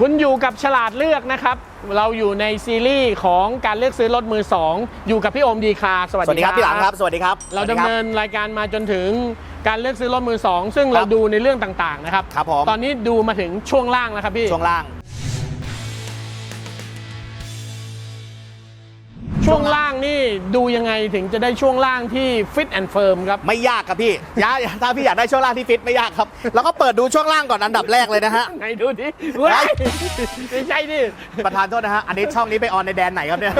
คุณอยู่กับฉลาดเลือกนะครับ เราอยู่ในซีรีส์ของการเลือกซื้อรถมือ 2 อยู่กับพี่โอมดีคาสวัสสวัสดีดีครับพี่หลังครับ สวัสดีครับ เราสวัสดำคบเนินรายการมาจนถึงการเลือกซื้อรถมือ 2 ซึ่งครัเราบดูในเรื่องต่างๆนะครับครับผมตอนนี้ดูมาถึงช่วงล่างแล้วครับพี่ช่วงล่าง ช่วงล่างนี่ดูยังไงถึงจะได้ช่วงล่างที่ฟิตแอนด์เฟิร์มครับ ไม่ยากครับพี่ยาถ้าพี่อยากได้ช่วงล่างที่ฟิตไม่ยากครับ แล้วก็เปิดดูช่วงล่างก่อนอันดับแรกเลยนะฮะ ไหนดูดิเว้ยไม่ใช่ดิประธานโทษนะฮะ อันนี้ช่องนี้ไปออนในแดนไหนครับเนี่ย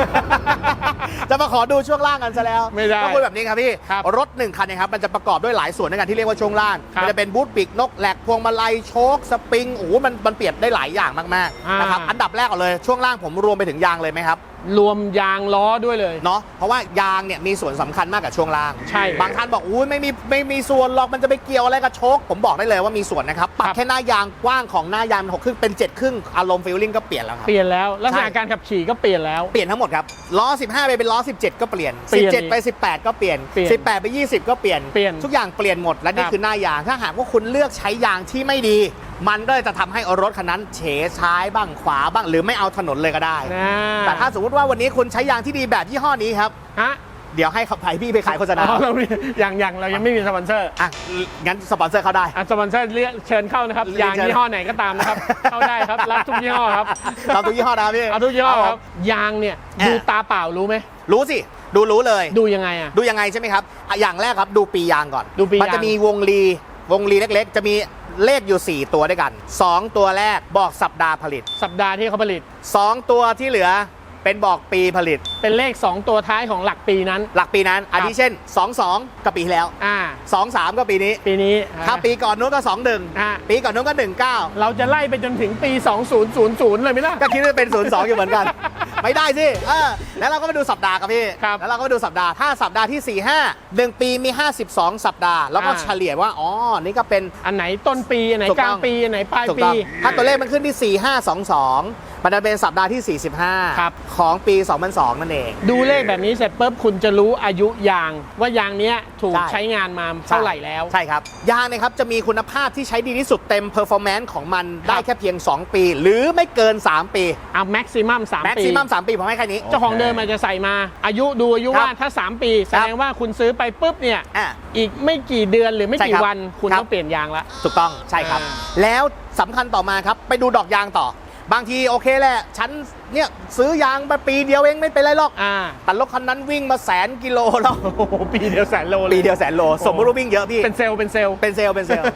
จะมาขอดูช่วงล่างกันซะแล้วไม่ได้ต้องพูดแบบนี้ครับพี่ครับรถหนึ่งคันเนะครับ มันจะประกอบด้วยหลายส่วนในการที่เรียกว่าช่วงล่างครับมันจะเป็นบูทปิกนกแหลกพวงมาลัยโชคสปริง โอ้โหมันมันเปรียบได้หลายอย่างมากอ่าๆนะครับ อันดับแรกก่อนเลยช่วงล่างผมรวมไปถึงยางเลยไหมครับ รวมยางล้อด้วยเลย เนาะเพราะว่ายางเนี่ยมีส่วนสำคัญมากกับช่วงล่าง ใช่บางท่านบอกอุ้ยไม่มีไม่มีส่วนหรอกมันจะไปเกี่ยวอะไรกับโชค ผมบอกได้เลยว่ามีส่วนนะครับปรับครับ แค่หน้ายางกว้างของหน้ายางหกครึ่งเป็นเจ็ดครึ่งอารมณ์ฟีลลิ่งก็เปลี่ยนแล้วครับ เปลี่ยนแล้วลักษณะใช่ การขับขี่ก็เปลี่ยนแล้ว เปลี่ยนทั้งหมดครับล้อ 15 ไปเป็นล้อ 17 ก็เปลี่ยน เปลี่ยน17 ไป 18 ก็เปลี่ยน เปลี่ยน18 ไป 20 ก็เปลี่ยน เปลี่ยนทุกอย่างเปลี่ยนหมดและนี่ครับ คือหน้ายาง ถ้าหากว่าคุณเลือกใช้ยางที่ไม่ดี มันก็จะทำให้รถคันนั้นเฉซ้ายบ้างขวาบ้างหรือไม่เอาถนนเลยก็ได้ นะแต่ถ้าสมมติว่าวันนี้คุณใช้ยางที่ดีแบบยี่ห้อนี้ครับ ฮะเดี๋ยวให้ขับไผ่พี่ไปขายโฆษณาอ๋อเรามีอย่างอย่างเรายังไม่มีสปอนเซอร์อะงั้นสปอนเซอร์เขาได้ อะสปอนเซอร์เรียกเชิญเข้านะครับ เรียกอย่างเชิญ ยี่ห้อไหนก็ตามนะครับ เข้าได้ครับ รับทุกยี่ห้อครับตามทุกยี่ห้อนะครับพี่ เอาทุกยี่ห้อครับเยางเนี่ยอะ ดูตาเปล่ารู้ไหม รู้สิ ดูรู้เลย ดูยังไงอะ ดูยังไงใช่ไหมครับอะอย่างแรกครับ ดูปียางก่อน ดูปียาง มันจะมีวงลี วงลีเล็กๆ จะมีเลขอยู่ 4 ตัวด้วยกัน 2 ตัวแรกบอกสัปดาห์ผลิต สัปดาห์ที่เขาผลิต 2 ตัวที่เหลือเป็นบอกปีผลิต เป็นเลข 2 ตัวท้ายของหลักปีนั้น หลักปีนั้นอันที่เช่น 22ก็ปีที่แล้ว อ่า 23 ก็ปีนี้ ปีนี้ ถ้าอะปีก่อนนู้นก็อะ21ปีก่อนนู้นก็ 19 เราจะไล่ไปจนถึงปี 2000เลยไหมล่ะ ก็คิดว่าเป็น 02 อยู่เหมือนกัน ไม่ได้สิเออแล้วเราก็มาดูสัปดาห์ครับพี่ ครับแล้วเราก็มาดูสัปดาห์ ถ้าสัปดาห์ที่ 45 1 ปีมี 52 สัปดาห์ แล้วก็อ่า เฉลี่ยว่า อ๋อ นี่ก็เป็น อันไหนต้นปี อันไหนถูกกต้ลาองงปี อันไหนปลายถูกปี ต้องถ้าตัวเลขมันขึ้นที่ 4522 มันจะเป็นสัปดาห์ที่ 45 ครับ ของปี 2002 นั่นเอง ดูเลขแบบนี้เสร็จปุ๊บคุณจะรู้อายุยางว่ายางเนี้ยถูกใช่ ใช้งานมาเท่าไหร่แล้ว ใช่ครับ ยางนะครับจะมีคุณภาพที่ใช้ดีที่สุดเต็มเพอร์ฟอร์แมนซ์ของมันได้แค่เพียง 2 ปี หรือไม่เกิน 3 ปี เอาแม็กซิมัมสามแม็กปีซิมัม3ปีผมให้แค่นี้ เจ้าของเดิมอาจจะใส่มา อายุดูอายุครับว่าถ้า 3 ปีแสดงว่าคุณซื้อไปปุ๊บเนี่ยอะอีกไม่กี่เดือนหรือไม่ใช่กี่ครับวัน คุณครับ ต้องเปลี่ยนยางละ ถูกต้องใช่ครับ อ่า แล้วสำคัญต่อมาครับ ไปดูดอกยางต่อ บางทีโอเคแหละชั้น เนี่ยซื้อยางมาปีเดียวเองไม่เป็นไรหรอก อ่า แต่รถคันนั้นวิ่งมาแสนกิโลแล้ว โอ้โหปีเดียวแสนโลเลยปีเดียวแสนโล สมมติว่าวิ่งเยอะพี่ เป็นเซลล์เป็นเซลล์เป็นเซลล์เป็นเซลล์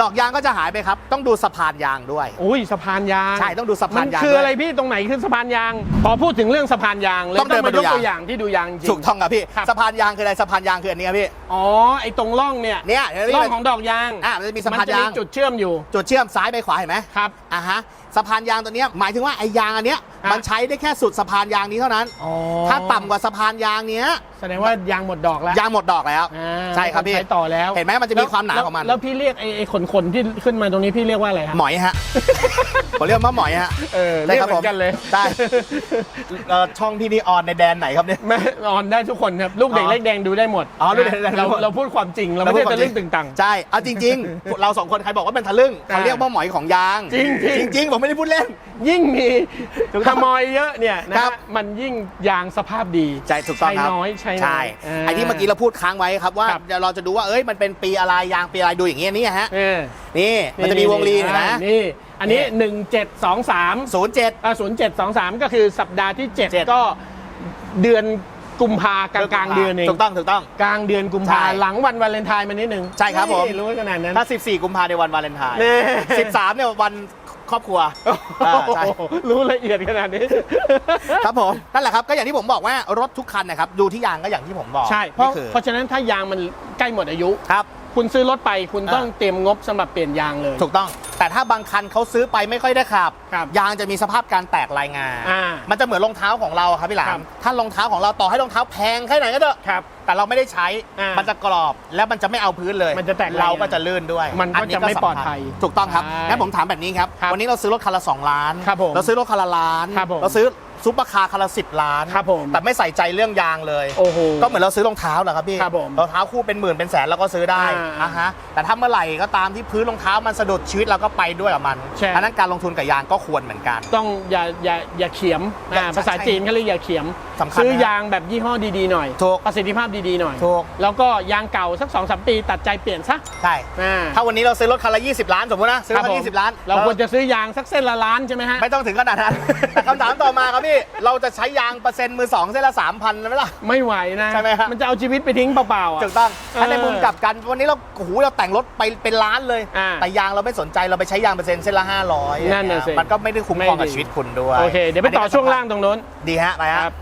ดอกยางก็จะหายไปครับ ต้องดูสะพานยางด้วย อุ้ยสะพานยางใช่ต้องดูสะพานยางมันคือด้วยอะไรพี่ตรงไหนคือสะพานยาง พอพูดถึงเรื่องสะพานยางเลยต้องเดินมายมาดูกตัวออย่างย่างที่ดูยางจริงถูกต้องครับพี่ครับสะพานยางคืออะไรสะพานยางคืออันนี้ครับพี่อ๋อไอ้ตรงร่องเนี่ยเนี่ยเดี๋ยวนี้ร่องของดอกยางอะมันจะมีสะพานจะยางจุดเชื่อมอยู่ จุดเชื่อมซ้ายไปขวาเห็นไหมครับอะฮะสะพานยางตัวเนี้ยหมายถึงว่าไอ้ยางอันเนี้ยฮะมันใช้ได้แค่สุดสะพานยางนี้เท่านั้น อ๋อถ้าต่ำกว่าสะพานยางเนี้ยแสดงว่ายางหมดดอกแล้วยางหมดดอกแล้ว อ่าใช่ครับพี่ ใช้ต่อแล้วเห็นไหมมันจะมีความหนาแล้วของมัน แล้วพี่เรียกไอ้ไอ้ขนขนๆที่ขึ้นมาตรงนี้พี่เรียกว่าอะไรครับหมอยฮะ ผมเรียกว่าหมอยฮะเออใช่เรียกครับเหมืผอมนกันเลยใช่เอ่อช่องพี่นี่ออนในแดนไหนครับเนี่ย แม่ออนได้ทุกคนครับลูกเด็กอ๋อเล็กแดงดูได้หมดอ๋อลูกเด็กเล็กแดงดูเราได้หมด เราพูดความจริงเราไม่ได้จะเรื่องตึงตัง ใช่ เอาจริง ๆ เราสองคนใครบอกว่าเป็นทะลึ่งเขาเรียกว่าหมอยของยางจริงๆ จริง ๆ ผมไม่ได้พูดเล่น ยิ่งมีถูกขต้องโมยเยอะเนี่ยนะครัฮะบมันยิ่งยางสภาพดีใช่ถูกต้องครับใช้น้อยใช้น้อยใช่าไอ้ที่เมื่อกี้เราพูดค้างไว้ครับว่าครับ เดี๋ยวเราจะดูว่าเอ้ยมันเป็นปีอะไรยางปีอะไรดูอย่างงี้นี่ฮะเออนี่มันจะมีวงลีเห็นไหม อ่านี่ อันนี้นี่1723 ศูนย์เจ็ด อ่า0723 ก็คือสัปดาห์ที่ เจ็ด 7 ก็เดือนกุมภากลางกลางๆเดือนเองถูกต้องถูกต้อง กลางเดือนกุมภาใช่หลังวันวาเลนไทน์มานิดนึงใช่ครับผม นี่รู้ขนาดนั้น ถ้า 14 กุมภาในวันวาเลนไทน์นี่13เนี่ยวัน ครอบครัวอ่าใช่โอ้โหรู้ละเอียดขนาดนี้ ครับผมนั่นแหละครับก็อย่างที่ผมบอกว่ารถทุกคันนะครับดูที่ยางก็อย่างที่ผมบอกใช่ เพราะนี่คือเพราะฉะนั้นถ้ายางมันใกล้หมดอายุ ครับ คุณซื้อรถไปคุณอ่า ต้องเตรียมงบสำหรับเปลี่ยนยางเลย ถูกต้อง แต่ถ้าบางคันเขาซื้อไปไม่ค่อยได้ขับ ครับยางจะมีสภาพการแตกลายงา อ่ามันจะเหมือนรองเท้าของเราครับพี่หลาครัมบ ถ้ารองเท้าของเราต่อให้รองเท้าแพงแค่ไหนก็เถอะครับ แต่เราไม่ได้ใช้ อ่ามัมันจะกรอบแล้วมันจะไม่เอาพื้นเลยมันจะแตกลายเราก็จะลื่นด้วยมันก็อัจะไม่สำคัญปลอดภัยถูกต้องครับใช่งั้นผมถามแบบนี้ครับ ครับวันนี้เราซื้อรถคันละ2ล้าน ครับผมเราซื้อรถคันละล้าน ครับผมเราซื้อ ซุปเปอร์คาร์คันละสิบล้านครับผมแต่ไม่ใส่ใจเรื่องยางเลยโอ้โหก็เหมือนเราซื้อรองเท้าแหละครับพี่ครับผมรองเท้าคู่เป็นหมื่นเป็นแสนเราก็ซื้อได้อ่าอะฮะแต่ถ้าเมื่อไหร่ก็ตามที่พื้นรองเท้ามันสะดุดชีวิตเราก็ไปด้วยกับมันใช่ อันนั้นการลงทุนกับยางก็ควรเหมือนกัน ต้องอย่าอย่าอย่าเขียมอ่าใช่ภาษาจีนเขาเรียกอย่าเขียม สำคัญนะซื้อยางแบบยี่ห้อดีๆหน่อย ถูกประสิทธิภาพดีๆหน่อย ถูก แล้วก็ยางเก่าสัก2อสปีตัดใจเปลี่ยนซะใช่ อ่าถ้าวันนี้เราซื้อรถคันละ 20 ล้านสมมตินะ ซื้อรถคันผมละ20 ล้านเราควรจะซื้อยางสักเส้นละล้านใช่ไหมฮะ ไม่ต้องถึงขนาดนั้น แต่คำถามต่อมาครับพี่เราจะใช้ยางเปอร์เซ็นต์มือสองเส้นละ3,000ไหมล่ะ ไม่ไหวนะใช่ไหมฮะ มันจะเอาชีวิตไปทิ้งเปล่าๆอะ ถูกต้องเออถ้าในมุมกลับกันวันนี้เราโอ้โหเราแต่งรถไปเป็นล้านเลย อ่าแต่ยางเราไม่สนใจเราไปใช้ยางเปอร์เซ็นต์เส้นละ500นั่นน่ะสิมันก็ไม่ได้คุ้มครองกับไม่ดี ชีวิตคุณด้วยโอเค เดี๋ยวไปต่อช่วงล่างตรงโน้น ดีฮะไปฮะครับ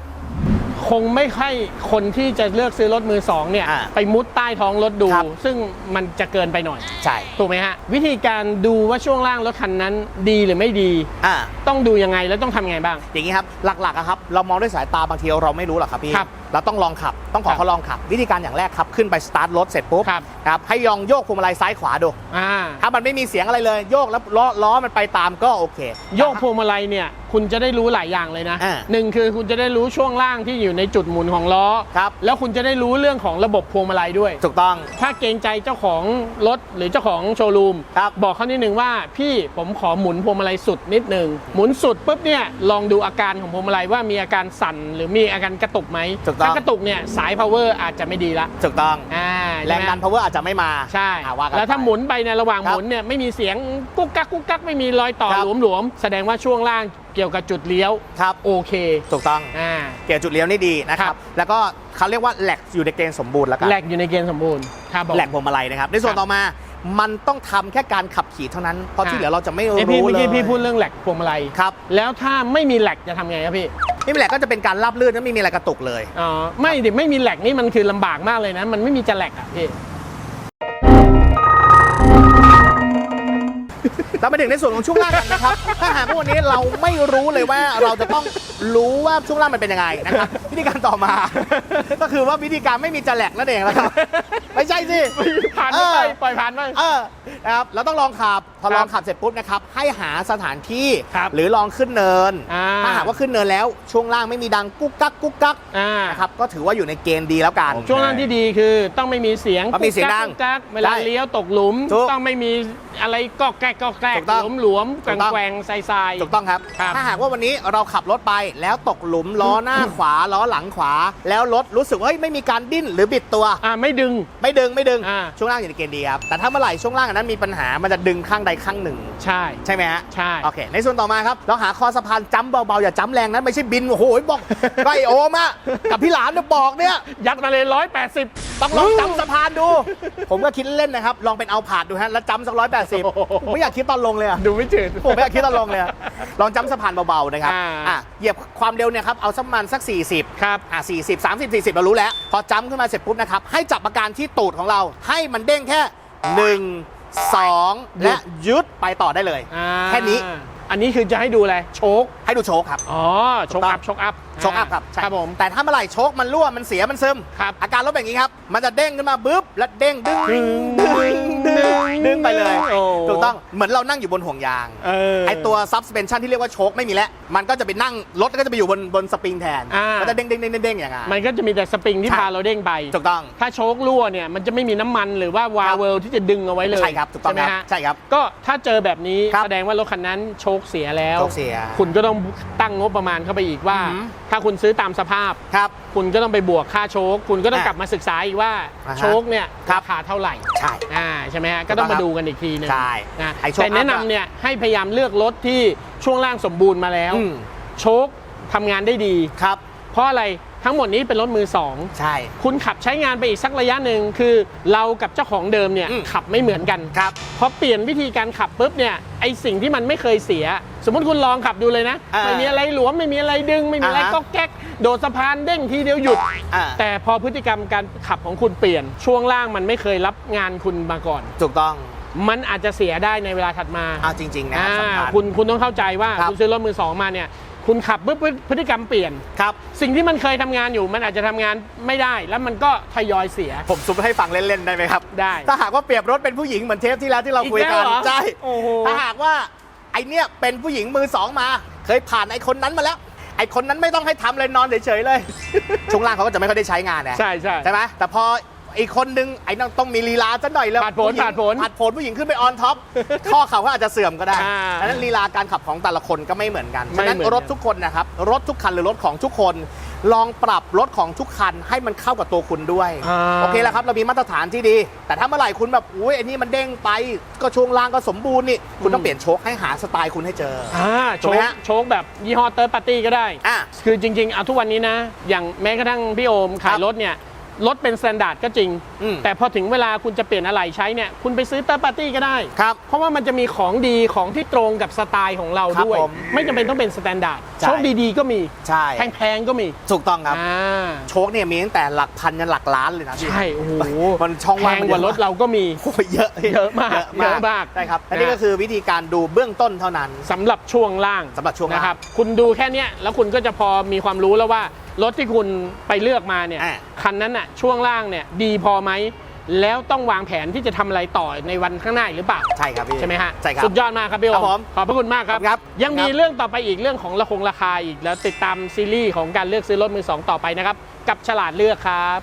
คงไม่ค่อยคนที่จะเลือกซื้อรถมือสองเนี่ยอ่าไปมุดใต้ท้องรถดู ครับ ซึ่งมันจะเกินไปหน่อย ใช่ถูกไหมฮะ วิธีการดูว่าช่วงล่างรถคันนั้นดีหรือไม่ดี อ่า ต้องดูยังไงแล้วต้องทำยังไงบ้าง อย่างนี้ครับ หลักๆอะครับ เรามองด้วยสายตาบางทีเราไม่รู้หรอกครับพี่ ครับ เราต้องลองขับ ต้องขอครับเขาลองขับ วิธีการอย่างแรกครับ ขึ้นไปสตาร์ทรถเสร็จปุ๊บครับครับให้ยองโยกพวงมาลัยซ้ายขวาดูอ่าถ้ามันไม่มีเสียงอะไรเลยโยกแล้วล้อล้อมันไปตามก็โอเค โยกพวงมาลัยเนี่ยคุณจะได้รู้หลายอย่างเลยนะอ่าหนึ่งคือคุณจะได้รู้ช่วงล่างที่อยู่ในจุดหมุนของล้อครับแล้วคุณจะได้รู้เรื่องของระบบพวงมาลัยด้วย ถูกต้อง ถ้าเกรงใจเจ้าของรถหรือเจ้าของโชว์รูมครับบอกเขานิดนึงว่าพี่ผมขอหมุนพวงมาลัยสุดนิดนึงหมุนสุดปุ๊บเนี่ยลองดูอาการของพวงมาลัยว่ามีอาการสั่นหรือมีอาการกระตุกไหมถูกต้องถ้ากระตุกเนี่ยสาย power อาจจะไม่ดีละถูกต้องอ่าแรงดัน power อาจจะไม่มาใช่อ่าว่ากันแล้วถ้าไปหมุนไปในระหว่างครัหบมุนเนี่ยไม่มีเสียงกุ๊กกักกุ๊กกักไม่มีรอยต่อครับหลวมๆแสดงว่าช่วงล่างเกี่ยวกับจุดเลี้ยวครับโอเค ถูกต้องอ่าเกี่ยวจุดเลี้ยวนี่ดีนะคครัรับบแล้วก็เขาเรียกว่าแหลกอยู่ในเกณฑ์สมบูรณ์แล้วกันแหลกอยู่ในเกณฑ์สมบูรณ์ครับผมแหลกพวงมาลัยนะครับในส่วนครับต่อมามันต้องทำแค่การขับขี่เท่านั้นเพราะที่อ่าเหลือเราจะไม่เอ้ยพี่รู้เมื่อเลยกี้พี่พูดเรื่องแหลกพวงมาลัยครับแล้วถ้าไม่มีแหลกจะทำไงครับพี่ นี่แหละก็จะเป็นการราบลื่นและไม่มีอะไรกระตุกเลย อ๋อไม่ดิไม่มีแหลกนี่มันคือลำบากมากเลยนะ มันไม่มีจะแหลกอะพี่ เรามาถึงในส่วนของช่วงล่างกันนะครับ ถ้าหากว่าวันนี้เราไม่รู้เลยว่าเราจะต้องรู้ว่าช่วงล่างมันเป็นยังไงนะครับ วิธีการต่อมา ก็คือว่าวิธีการไม่มีจะแหลกนั่นเองนะครับ ไม่ใช่สิ ผ่านเอไปอปล่อยผ่านไป เออนะ ครับเราต้องลองขับพอครับลองขับเสร็จปุ๊บนะครับให้หาสถานที่ครับหรือลองขึ้นเนิน อ่า ถ้าหากว่าขึ้นเนินแล้วช่วงล่างไม่มีดังกุ๊กกักกุ๊กกักอ่านะครับก็ถือว่าอยู่ในเกณฑ์ดีแล้วกัน ช่วงล่างที่ดีคือต้องไม่มีเสียงต้องมีเสียงดังกุ๊กกักกุ๊กกักเวลาใช่เลี้ยวตกหลุม ถูกต้องไม่มีอะไรก็แกกก็แกกถูกต้องหลวมหลวมๆแกถูกต้องว่งๆใส่ทราย ถูกต้องครับ ครับถ้าหากว่าวันนี้เราขับรถไปแล้วตกหลุมล้อหน้าขวาล้อหลังขวา แล้วรถรู้สึกว่าเฮ้ยไม่มีการดิ้นหรือบิดตัวอ่าไม่ดึง ไม่ดึงไม่ดึง อ่า ช่วงล่างอยู่ในเกณฑ์ดีครับ แต่ถ้าเมื่อไหร่ช่วงล่างอันนั้นมีปัญหามันจะดึงข้างใดข้างหนึ่ง ใช่ ใช่ไหมฮะใช่ โอเค ในส่วนต่อมาครับ เราหาคอสะพานจ้ำเบาๆ อย่าจ้ำแรงนั้นไม่ใช่บิน โอ้โหบอกก็ไอโอมอะกับพี่หลานเนี่ยบอกเนี่ย ยัดมาเลยร้อยแปดสิบต้องลองจ้ำสะพานดู ผมก็คิดเล่นนะครับ ลองเป็นเอาผาดดูฮะ แล้วจ้ำสักร้อยแปดสิบไม่อยากคิดตอนลงเลยอะดูไม่จืดผมไม่อยากคิดตอนลงเลยอะลองจ้ำสะพานเบาๆนะครับอ่าอะเหยียบความเร็วเนี่ยครับ เอาสักประมาณสัก 40 ครับ อะ40 30 40 เรารู้แล้ว พอจ้ำขึ้นมาเสร็จปุ๊บนะครับ ให้จับอาการที่ตูดของเรา ให้มันเด้งแค่1 2 และยุดไปต่อได้เลย อ่าแค่นี้ อันนี้คือจะให้ดูอะไร โชค ให้ดูโชคครับ อ๋อ โชคอัพ โชคอัพโชคอัพครับใช่ครับผม แต่ถ้าเมื่อไหร่โชคมันรั่วมันเสียมันซึม ครับอาการรถแบบนี้ครับ มันจะเด้งขึ้นมาปุ๊บ แล้วเด้งดึงดึงดึง ดึงดึงไปเลย โอ้ ถูกต้อง เหมือนเรานั่งอยู่บนห่วงยาง เออ ไอตัวซับสเปนชันที่เรียกว่าโชคไม่มีแล้ว มันก็จะไปนั่ง รถก็จะไปอยู่บนบนสปริงแทนอ่า ก็จะเด้งเด้งเด้งเด้งเด้งอย่างเงี้ยมันก็จะมีแต่สปริงที่ใช่ พาเราเด้งไป ถูกต้อง ถ้าโชครั่วเนี่ยมันจะไม่มีน้ำมันหรือว่าวาเวลที่จะดึงเอาไว้เลยใช่ครับ ถูกต้องใช่ไหมครับ ฮะใช่ครับ ก็ถ้าเจอแบบนี้ครับแสดงว่ารถคันนั้นโชคเสียแล้ว โชคเสียคุณก็ต้องตั้งงบประมาณเข้าไปอีกว่า อือหือ ถ้าคุณซื้อตามสภาพ ครับ คุณก็ต้องไปบวกค่าโชค คุณก็ต้องอะกลับมาศึกษาอีกว่าอ่าฮะโชคเนี่ยครับราคาเท่าไหร่ใช่อ่าใช่ไหมฮะก็ต้องถูกต้มาองดูกันอีกทีหนึงใช่นะไอ้โชคแต่แนะอัพนำอะเนี่ยให้พยายามเลือกรถที่ช่วงล่างสมบูรณ์มาแล้วอืมโชคทำงานได้ดีครับ เพราะอะไรทั้งหมดนี้เป็นรถมือสองใช่ คุณขับใช้งานไปอีกสักระยะหนึ่งคือเรากับเจ้าของเดิมเนี่ยอืมขับไม่เหมือนกันครับพอเปลี่ยนวิธีการขับปุ๊บเนี่ยไอสิ่งที่มันไม่เคยเสีย สมมติคุณลองขับดูเลยนะอ่าไม่มีอะไรหลวมไม่มีอะไรดึง ไม่มีอะไรอ่าฮะก็แก๊ก โดดสะพานเด้งทีเดียวหยุดอ่าแต่พอพฤติกรรมการขับของคุณเปลี่ยน ช่วงล่างมันไม่เคยรับงานคุณมาก่อน ถูกต้องมันอาจจะเสียได้ในเวลาถัดมาเอาจริง ๆ นะอ่าสำคัญคุณคุณต้องเข้าใจว่าครับคุณซื้อรถมือสองมาเนี่ย คุณขับปุ๊บปุ๊บพฤติกรรมเปลี่ยน ครับ สิ่งที่มันเคยทำงานอยู่มันอาจจะทำงานไม่ได้ แล้วมันก็ทยอยเสีย ผมซุปให้ฟังเล่น ๆ ได้ไหมครับ ได้ ถ้าหากว่าเปรียบรถเป็นผู้หญิงเหมือนเทปที่แล้วที่เราคุยอีกแล้กัวนเหรอใช่โอ้โห ถ้าหากว่าไอเนี้ยเป็นผู้หญิงมือสองมา เคยผ่านไอคนนั้นมาแล้ว ไออ้คนนั้นไม่ต้องให้ทำเลยนอนเฉยๆเลย ช่วงล่างเขาก็จะไม่ค่อยได้ใช้งานนะใช่ใช่ใช่ไหมแต่พอ อีกคนนึงไอ้นั่นต้องมีลีลาซะหน่อยแล้วผาดโผนผู้หญิงผาดโผนผาดโผนผู้หญิงขึ้นไปออนท็อป ข้อเข่าก็อาจจะเสื่อมก็ได้อ่าดังนั้นลีลาการขับของแต่ละคนก็ไม่เหมือนกันไม่ฉะนั้นเหมือนกันรถทุกคนนะครับรถทุกคันหรือรถของทุกคน ลองปรับรถของทุกคันให้มันเข้ากับตัวคุณด้วยอ่า โอเคแล้วครับเรามีมาตรฐานที่ดี แต่ถ้าเมื่อไหร่คุณแบบอุ้ยอันนี้มันเด้งไป ก็ช่วงล่างก็สมบูรณ์นี่คุณต้องเปลี่ยนโชคให้หาสไตล์คุณให้เจออ่าถูโชกไหมคฮะ โชคแบบยี่ห้อเติร์ดปาร์ตี้ก็ได้ อะ คือจริงๆเอาทุกวันนี้นะ อย่างแม้กระทั่งพี่โอมขาครัยบรถเนี่ย รถเป็นสแตนดาร์ดก็จริง อืมแต่พอถึงเวลาคุณจะเปลี่ยนอะไรใช้เนี่ย คุณไปซื้อเติร์ดปาร์ตี้ก็ได้ ครับเพราะว่ามันจะมีของดีของที่ตรงกับสไตล์ของเราครับด้วย ผมไม่จำเป็นต้องเป็นสแตนดาร์ดใช่ โชคดีๆก็มี ใช่ แพงๆก็มีถูกต้องครับ อ่าโชคเนี่ยมีตั้งแต่หลักพันยันหลักล้านเลยนะพี่ ใช่ โอ้โหมันช่องแพว่างงมันกว่ารถเราก็มี โอ้ยเยอะเยอะมากเยอะมากใช่ครับและนี่ก็คือวิธีการดูเบื้องต้นเท่านั้น สำหรับช่วงล่างสำหรับช่วงล่างนะครับ คุณดูแค่เนี้ยแล้วคุณก็จะพอมีความรู้แล้วว่า รถที่คุณไปเลือกมาเนี่ย อะ คันนั้นน่ะช่วงล่างเนี่ยดีพอไหม แล้วต้องวางแผนที่จะทำอะไรต่อในวันข้างหน้าอีกหรือเปล่า ใช่ครับพี่ ใช่ไหมฮะ ใช่ครับ สุดยอดมากครับพี่โอครับผมขอบพระคุณมากครับ ครับยังมีครับ เรื่องต่อไปอีกเรื่องของราคงราคาอีก แล้วติดตามซีรีส์ของการเลือกซื้อรถมือสองต่อไปนะครับ กับฉลาดเลือกครับ